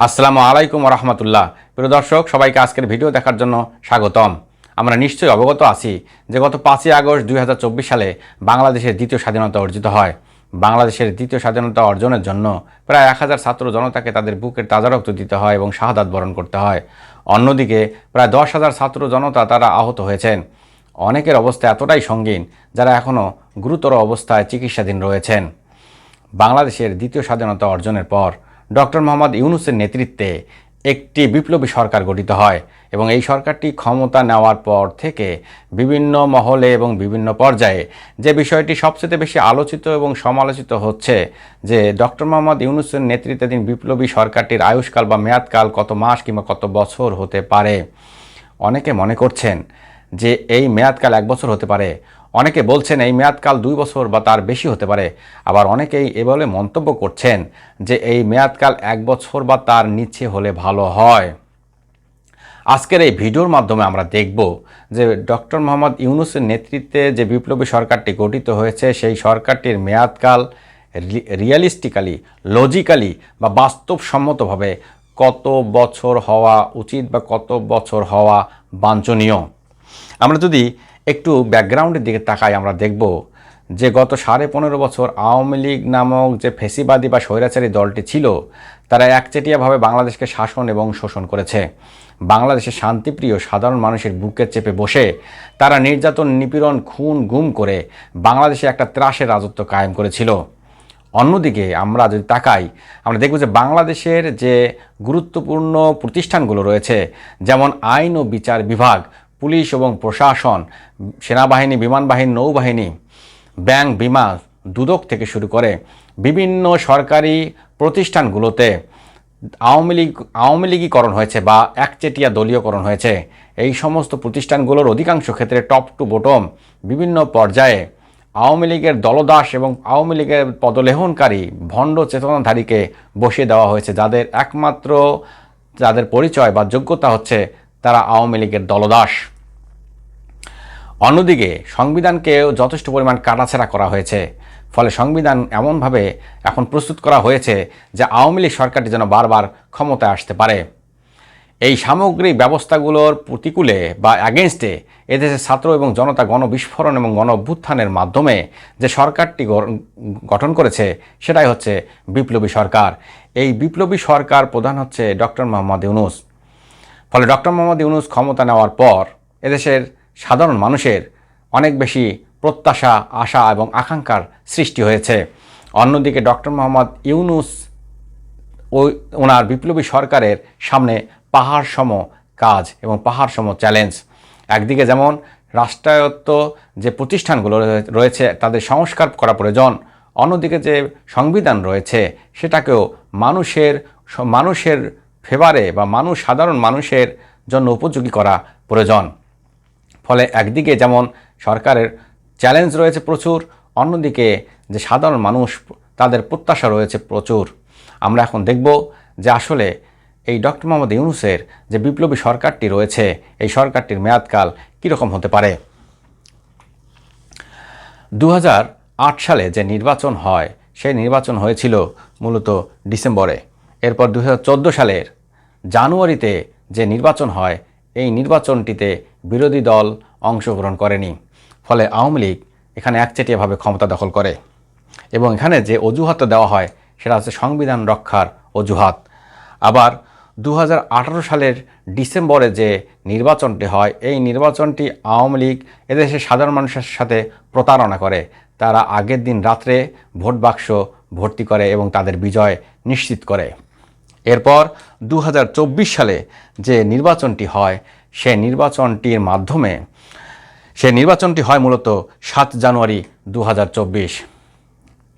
আসসালামু আলাইকুম রহমতুল্লাহ। প্রিয় দর্শক, সবাইকে আজকের ভিডিও দেখার জন্য স্বাগতম। আমরা নিশ্চয়ই অবগত আছি যে গত পাঁচই আগস্ট দুই হাজার চব্বিশ সালে বাংলাদেশের দ্বিতীয় স্বাধীনতা অর্জিত হয়। বাংলাদেশের দ্বিতীয় স্বাধীনতা অর্জনের জন্য প্রায় এক হাজার ছাত্র জনতাকে তাদের বুকের তাজা রক্ত দিতে হয় এবং শাহাদাত বরণ করতে হয়। অন্যদিকে, প্রায় দশ হাজার ছাত্র জনতা তারা আহত হয়েছেন। অনেকের অবস্থা এতটাই সঙ্গীন যারা এখনও গুরুতর অবস্থায় চিকিৎসাধীন রয়েছেন। বাংলাদেশের দ্বিতীয় স্বাধীনতা অর্জনের পর ডক্টর মোহাম্মদ ইউনুসের নেতৃত্বে একটি বিপ্লবী সরকার গঠিত হয় এবং এই সরকারটি ক্ষমতা নেওয়ার পর থেকে বিভিন্ন মহলে এবং বিভিন্ন পর্যায়ে যে বিষয়টি সবচেয়ে বেশি আলোচিত এবং সমালোচিত হচ্ছে যে ডক্টর মোহাম্মদ ইউনুসের নেতৃত্বাধীন বিপ্লবী সরকারটির আয়ুষ্কাল বা মেয়াদকাল কত মাস কিংবা কত বছর হতে পারে? অনেকে মনে করছেন যে এই মেয়াদকাল এক বছর হতে পারে। অনেকে বলছেন এই মেয়াদকাল দুই বছর বা তার বেশি হতে পারে। আবার অনেকেই এ বলে মন্তব্য করছেন যে এই মেয়াদকাল এক বছর বা তার নিচে হলে ভালো হয়। আজকের এই ভিডিওর মাধ্যমে আমরা দেখব যে ডক্টর মোহাম্মদ ইউনুসের নেতৃত্বে যে বিপ্লবী সরকারটি গঠিত হয়েছে, সেই সরকারটির মেয়াদকাল রিয়ালিস্টিক্যালি, লজিক্যালি বা বাস্তবসম্মতভাবে কত বছর হওয়া উচিত বা কত বছর হওয়া বাঞ্ছনীয়। আমরা যদি একটু ব্যাকগ্রাউন্ডের দিকে তাকাই, আমরা দেখব যে গত সাড়ে পনেরো বছর আওয়ামী লীগ নামক যে ফেসিবাদী বা স্বৈরাচারী দলটি ছিল, তারা একচেটিয়াভাবে বাংলাদেশকে শাসন এবং শোষণ করেছে। বাংলাদেশের শান্তিপ্রিয় সাধারণ মানুষের বুকে চেপে বসে তারা নির্যাতন, নিপীড়ন, খুন, গুম করে বাংলাদেশে একটা ত্রাসের রাজত্ব কায়েম করেছিল। অন্যদিকে আমরা যদি তাকাই, আমরা দেখব যে বাংলাদেশের যে গুরুত্বপূর্ণ প্রতিষ্ঠানগুলো রয়েছে, যেমন আইন ও বিচার বিভাগ পুলিশ এবং প্রশাসন, সেনাবাহিনী বিমান বাহিনী নৌবাহিনী, ব্যাংক, বিমা দুদক থেকে শুরু করে বিভিন্ন সরকারি প্রতিষ্ঠানগুলোতে আওয়ামী লীগ, আওয়ামী লীগীকরণ হয়েছে বা একচেটিয়া দলীয়করণ হয়েছে। এই সমস্ত প্রতিষ্ঠানগুলোর অধিকাংশ ক্ষেত্রে টপ টু বটম বিভিন্ন পর্যায়ে আওয়ামী লীগের দলদাস এবং আওয়ামী লীগের পদলেহনকারী ভণ্ড চেতনাধারীকে বসিয়ে দেওয়া হয়েছে, যাদের একমাত্র যাদের পরিচয় বা যোগ্যতা হচ্ছে তারা আওয়ামী লীগের দলদাস। অন্যদিকে সংবিধানকেও যথেষ্ট পরিমাণ কাটাছেড়া করা হয়েছে। ফলে সংবিধান এমনভাবে এখন প্রস্তুত করা হয়েছে যে আওয়ামী লীগ সরকারটি যেন বারবার ক্ষমতায় আসতে পারে। এই সামগ্রিক ব্যবস্থাগুলোর প্রতিকূলে বা অ্যাগেনস্টে এদেশের ছাত্র এবং জনতা গণবিস্ফোরণ এবং গণ অভ্যুত্থানের মাধ্যমে যে সরকারটি গঠন করেছে, সেটাই হচ্ছে বিপ্লবী সরকার। এই বিপ্লবী সরকার প্রধান হচ্ছে ডক্টর মোহাম্মদ ইউনুস। ফলে ডক্টর মোহাম্মদ ইউনুস ক্ষমতা নেওয়ার পর এদেশের সাধারণ মানুষের অনেক বেশি প্রত্যাশা, আশা এবং আকাঙ্ক্ষার সৃষ্টি হয়েছে। অন্যদিকে ডক্টর মোহাম্মদ ইউনুস ওই ওনার বিপ্লবী সরকারের সামনে পাহাড় সম কাজ এবং পাহাড় সম চ্যালেঞ্জ। একদিকে যেমন রাষ্ট্রায়ত্ত যে প্রতিষ্ঠানগুলো রয়েছে, তাদের সংস্কার করা প্রয়োজন। অন্যদিকে যে সংবিধান রয়েছে, সেটাকেও মানুষের মানুষের ফেভারে বা মানুষ, সাধারণ মানুষের জন্য উপযোগী করা প্রয়োজন। ফলে একদিকে যেমন সরকারের চ্যালেঞ্জ রয়েছে প্রচুর, অন্যদিকে যে সাধারণ মানুষ, তাদের প্রত্যাশা রয়েছে প্রচুর। আমরা এখন দেখব যে আসলে এই ডক্টর মোহাম্মদ ইউনুসের যে বিপ্লবী সরকারটি রয়েছে, এই সরকারটির মেয়াদকাল কীরকম হতে পারে? দু হাজার আট সালে যে নির্বাচন হয়, সেই নির্বাচন হয়েছিল মূলত ডিসেম্বরে। এরপর দু হাজার চোদ্দ সালের জানুয়ারিতে যে নির্বাচন হয় এই নির্বাচনটিতে বিরোধী দল অংশগ্রহণ করেনি। ফলে আওয়ামী লীগ এখানে একচেটিয়াভাবে ক্ষমতা দখল করে। এবং এখানে যে অজুহাতটা দেওয়া হয়, সেটা হচ্ছে সংবিধান রক্ষার অজুহাত। আবার দু হাজার আঠারো সালের ডিসেম্বরে যে নির্বাচনটি হয়, এই নির্বাচনটি আওয়ামী লীগ এদেশের সাধারণ মানুষের সাথে প্রতারণা করে। তারা আগের দিন রাত্রে ভোট বাক্স ভর্তি করে এবং তাদের বিজয় নিশ্চিত করে। এরপর দু হাজার চব্বিশ সালে যে নির্বাচনটি হয়, সে নির্বাচনটির মাধ্যমে, সে নির্বাচনটি হয় মূলত সাত জানুয়ারি দু হাজার চব্বিশ।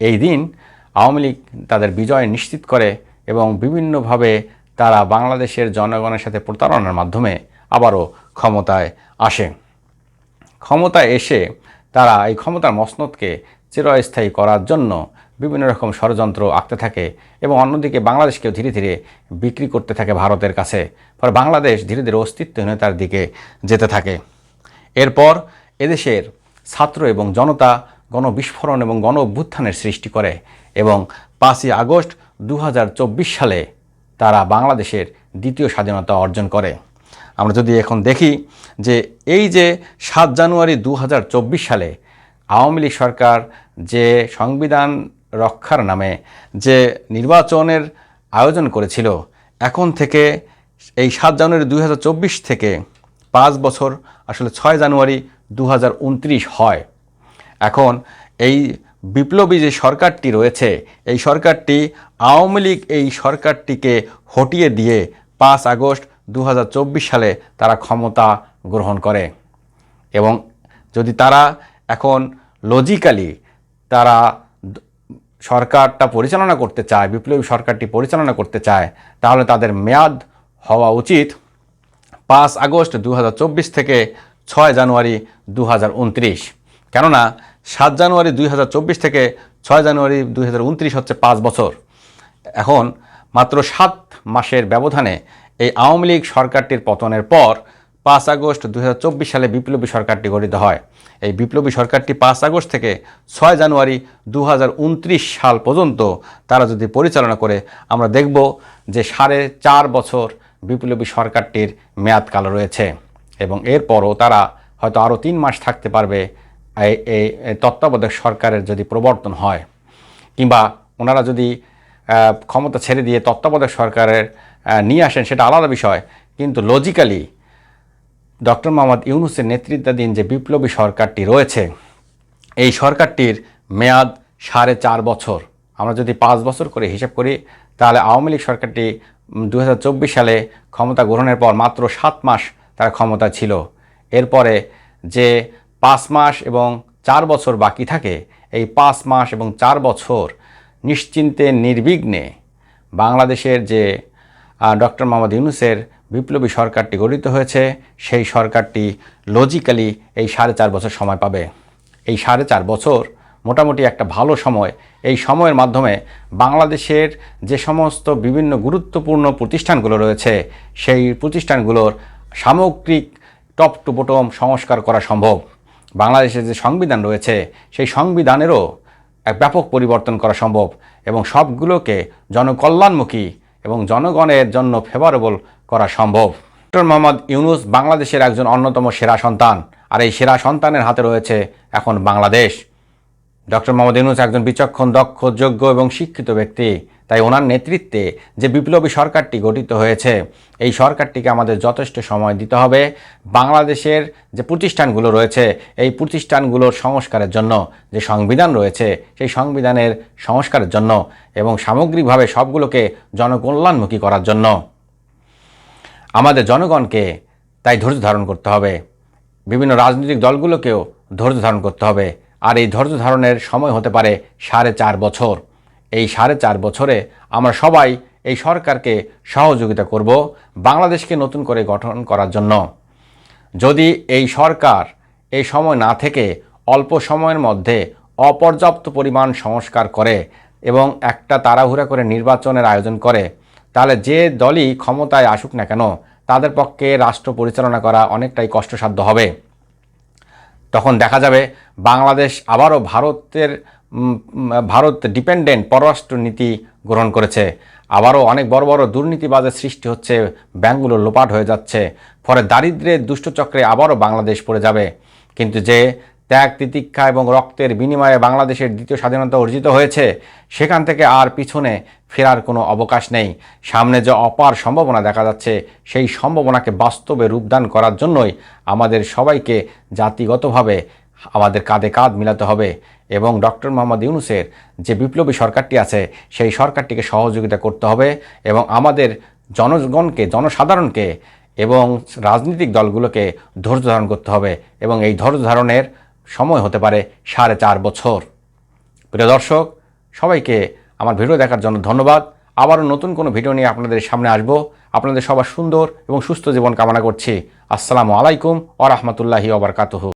এই দিন আওয়ামী লীগ তাদের বিজয় নিশ্চিত করে এবং বিভিন্নভাবে তারা বাংলাদেশের জনগণের সাথে প্রতারণার মাধ্যমে আবারও ক্ষমতায় আসে। ক্ষমতায় এসে তারা এই ক্ষমতার মসনদকে চিরস্থায়ী করার জন্য বিভিন্ন রকম ষড়যন্ত্র আঁকতে থাকে এবং অন্যদিকে বাংলাদেশকেও ধীরে ধীরে বিক্রি করতে থাকে ভারতের কাছে, ফলে বাংলাদেশ ধীরে ধীরে অস্তিত্বহীনতার দিকে যেতে থাকে। এরপর এদেশের ছাত্র এবং জনতা গণবিস্ফোরণ এবং গণ অভ্যুত্থানের সৃষ্টি করে এবং পাঁচই আগস্ট দু হাজার চব্বিশ সালে তারা বাংলাদেশের দ্বিতীয় স্বাধীনতা অর্জন করে। আমরা যদি এখন দেখি যে এই যে সাত জানুয়ারি দু হাজার চব্বিশ সালে আওয়ামী লীগ সরকার যে সংবিধান রক্ষার নামে যে নির্বাচনের আয়োজন করেছিল, এখন থেকে এই সাত জানুয়ারি দু হাজার চব্বিশ থেকে পাঁচ বছর, আসলে ছয় জানুয়ারি দু হাজার উনত্রিশ হয়। এখন এই বিপ্লবী যে সরকারটি রয়েছে, এই সরকারটি আওয়ামী লীগ এই সরকারটিকে হটিয়ে দিয়ে পাঁচ আগস্ট দু হাজার চব্বিশ সালে তারা ক্ষমতা গ্রহণ করে। এবং যদি তারা এখন লজিক্যালি তারা সরকারটা পরিচালনা করতে চায়, বিপ্লবী সরকারটি পরিচালনা করতে চায়, তাহলে তাদের মেয়াদ হওয়া উচিত পাঁচ আগস্ট দু হাজার চব্বিশ থেকে ছয় জানুয়ারি দু হাজার উনত্রিশ। কেননা সাত জানুয়ারি দুই হাজার চব্বিশ থেকে ছয় জানুয়ারি দুই হাজার উনত্রিশ হচ্ছে পাঁচ বছর। এখন মাত্র সাত মাসের ব্যবধানে এই আওয়ামী লীগ সরকারটির পতনের পর পাঁচ আগস্ট দু হাজার চব্বিশ সালে বিপ্লবী সরকারটি গঠিত হয়। এই বিপ্লবী সরকারটি পাঁচ আগস্ট থেকে ছয় জানুয়ারি দু হাজার উনত্রিশ সাল পর্যন্ত তারা যদি পরিচালনা করে, আমরা দেখব যে সাড়ে চার বছর বিপ্লবী সরকারটির মেয়াদকাল রয়েছে এবং এরপরও তারা হয়তো আরও তিন মাস থাকতে পারবে এই তত্ত্বাবধায়ক সরকারের যদি প্রবর্তন হয় কিংবা ওনারা যদি ক্ষমতা ছেড়ে দিয়ে তত্ত্বাবধায়ক সরকারের নিয়ে আসেন সেটা আলাদা বিষয়, কিন্তু লজিক্যালি ডক্টর মোহাম্মদ ইউনুসের নেতৃত্বাধীন যে বিপ্লবী সরকারটি রয়েছে, এই সরকারটির মেয়াদ সাড়ে চার বছর। আমরা যদি পাঁচ বছর করে হিসাব করি, তাহলে আওয়ামী লীগ সরকারটি দু হাজার চব্বিশ সালে ক্ষমতা গ্রহণের পর মাত্র সাত মাস তার ক্ষমতা ছিল। এরপরে যে পাঁচ মাস এবং চার বছর বাকি থাকে, এই পাঁচ মাস এবং চার বছর নিশ্চিন্তে নির্বিঘ্নে বাংলাদেশের যে ডক্টর মোহাম্মদ ইউনুসের বিপ্লবী সরকারটি গঠিত হয়েছে, সেই সরকারটি লজিক্যালি এই সাড়ে চার বছর সময় পাবে। এই সাড়ে চার বছর মোটামুটি একটা ভালো সময়। এই সময়ের মাধ্যমে বাংলাদেশের যে সমস্ত বিভিন্ন গুরুত্বপূর্ণ প্রতিষ্ঠানগুলো রয়েছে, সেই প্রতিষ্ঠানগুলোর সামগ্রিক টপ টু বটম সংস্কার করা সম্ভব। বাংলাদেশের যে সংবিধান রয়েছে, সেই সংবিধানেরও এক ব্যাপক পরিবর্তন করা সম্ভব এবং সবগুলোকে জনকল্যাণমুখী এবং জনগণের জন্য ফেভারেবল করা সম্ভব। ডক্টর মোহাম্মদ ইউনুস বাংলাদেশের একজন অন্যতম সেরা সন্তান, আর এই সেরা সন্তানের হাতে রয়েছে এখন বাংলাদেশ। ডক্টর মোহাম্মদ ইউনুস একজন বিচক্ষণ, দক্ষ, যোগ্য এবং শিক্ষিত ব্যক্তি। তাই ওনার নেতৃত্বে যে বিপ্লবী সরকারটি গঠিত হয়েছে, এই সরকারটিকে আমাদের যথেষ্ট সময় দিতে হবে। বাংলাদেশের যে প্রতিষ্ঠানগুলো রয়েছে, এই প্রতিষ্ঠানগুলোর সংস্কারের জন্য যে সংবিধান রয়েছে, সেই সংবিধানের সংস্কারের জন্য এবং সামগ্রিকভাবে সবগুলোকে জনকল্যাণমুখী করার জন্য আমাদের জনগণকে তাই ধৈর্য ধারণ করতে হবে। বিভিন্ন রাজনৈতিক দলগুলোকেও ধৈর্য ধারণ করতে হবে। আর এই ধৈর্য ধারণের সময় হতে পারে সাড়ে চার বছর। এই সাড়ে চার বছরে আমরা সবাই এই সরকারকে সহযোগিতা করব, বাংলাদেশকে নতুন করে গঠন করার জন্য। যদি এই সরকার এই সময় না থেকে অল্প সময়ের মধ্যে অপর্যাপ্ত পরিমাণ সংস্কার করে এবং একটা তাড়াহুড়া করে নির্বাচনের আয়োজন করে, তাহলে যে দলই ক্ষমতায় আসুক না কেন, তাদের পক্ষে রাষ্ট্র পরিচালনা করা অনেকটাই কষ্টসাধ্য হবে। তখন দেখা যাবে বাংলাদেশ আবারও ভারতের ভারত ডিপেন্ডেন্ট পররাষ্ট্র নীতি গ্রহণ করেছে। আবারও অনেক বড় বড় দুর্নীতিবাজের সৃষ্টি হচ্ছে, ব্যাংকগুলো লোপাট হয়ে যাচ্ছে। ফলে দারিদ্রের দুষ্টচক্রে আবারও বাংলাদেশ পড়ে যাবে। কিন্তু যে ত্যাগ, তিতিক্ষা এবং রক্তের বিনিময়ে বাংলাদেশের দ্বিতীয় স্বাধীনতা অর্জিত হয়েছে, সেখান থেকে আর পিছনে ফেরার কোনো অবকাশ নেই। সামনে যে অপার সম্ভাবনা দেখা যাচ্ছে, সেই সম্ভাবনাকে বাস্তবে রূপদান করার জন্যই আমাদের সবাইকে জাতিগতভাবে আমাদের কাঁধে কাঁধ মিলাতে হবে এবং ডক্টর মোহাম্মদ ইউনুসের যে বিপ্লবী সরকারটি আছে, সেই সরকারটিকে সহযোগিতা করতে হবে এবং আমাদের জনগণকে, জনসাধারণকে এবং রাজনৈতিক দলগুলোকে ধৈর্য ধারণ করতে হবে এবং এই ধৈর্য ধারণের সময় হতে পারে সাড়ে চার বছর। প্রিয় দর্শক, সবাইকে আমার ভিডিও দেখার জন্য ধন্যবাদ। আবারও নতুন কোনো ভিডিও নিয়ে আপনাদের সামনে আসব। আপনাদের সবার সুন্দর এবং সুস্থ জীবন কামনা করছি। আসসালামু আলাইকুম ও রহমতুল্লাহি ওবরকাতুহু